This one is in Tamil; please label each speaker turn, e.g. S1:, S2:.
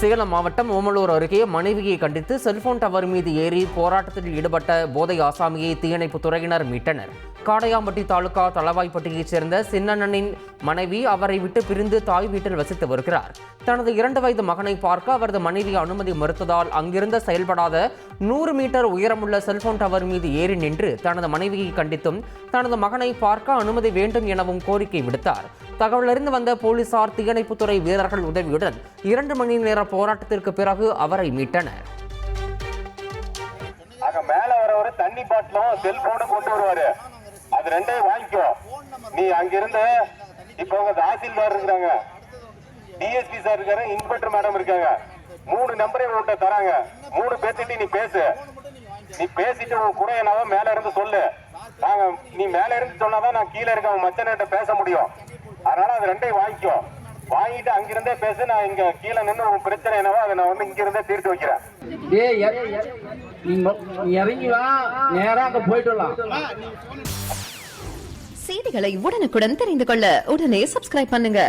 S1: சேலம் மாவட்டம் ஓமலூர் அருகே மனைவியை கண்டித்து செல்போன் டவர் மீது ஏறி போராட்டத்தில் ஈடுபட்ட போதை ஆசாமியை தீயணைப்பு துறையினர் மீட்டனர். காடையாம்பட்டி தாலுகா தளவாய்ப்பட்டியைச் சேர்ந்த சின்னண்ணனின் மனைவி அவரை விட்டு பிரிந்து தாய் வீட்டில் வசித்து வருகிறார். தனது இரண்டு வயது மகனை பார்க்க அவரது மனைவி அனுமதி மறுத்ததால் அங்கிருந்த செயல்படாத நூறு மீட்டர் உயரமுள்ள செல்போன் டவர் மீது ஏறி நின்று தனது மனைவியை கண்டித்தும் தனது மகனை பார்க்க அனுமதி வேண்டும் எனவும் கோரிக்கை விடுத்தார். தகவலறிந்து வந்த போலீசார் தீயணைப்புத்துறை வீரர்கள் உதவியுடன் இரண்டு மணி நேர போராட்டத்திற்கு பிறகு அவரை மீட்டனர்.
S2: அங்க மேல வரவரு தண்ணி பாட்டிலும் செல்போனும் கொண்டு வருவாரு. அது ரெண்டையும் வாங்கிக்கோ நீ அங்கிருந்து இப்ப உங்க தாசில்தார் இருக்கிறாங்க. டிஎஸ்பி சார் இருக்காரு இன்ஸ்பெக்டர் மேடம் இருக்காங்க. மூணு நம்பரே உன்கிட்ட தராங்க. மூணு பேர்த்திட்டு நீ பேசு. நீ பேசிட்டு உன் கூட என்னவோ மேல இருந்து சொல்லு. நாங்க நீ மேல இருந்து சொன்னாதான் நான் கீழே இருக்க அவன் மச்சன்கிட்ட பேச முடியும். அதனால அது ரெண்டையும் வாங்கிக்கோ வாங்கிட்டு அங்கிருந்தே பேசு நான் இங்க கீழே நின்று உன் பிரச்சனை என்னவோ அதை நான் வந்து இங்க இருந்தே தீர்த்து வைக்கிறேன்.
S3: இறங்கி வா. நேரா அங்க போயிட்டு வரலாம்.
S4: செய்திகளை உடனுக்குடன் தெரிந்து கொள்ள உடனே சப்ஸ்கிரைப் பண்ணுங்க.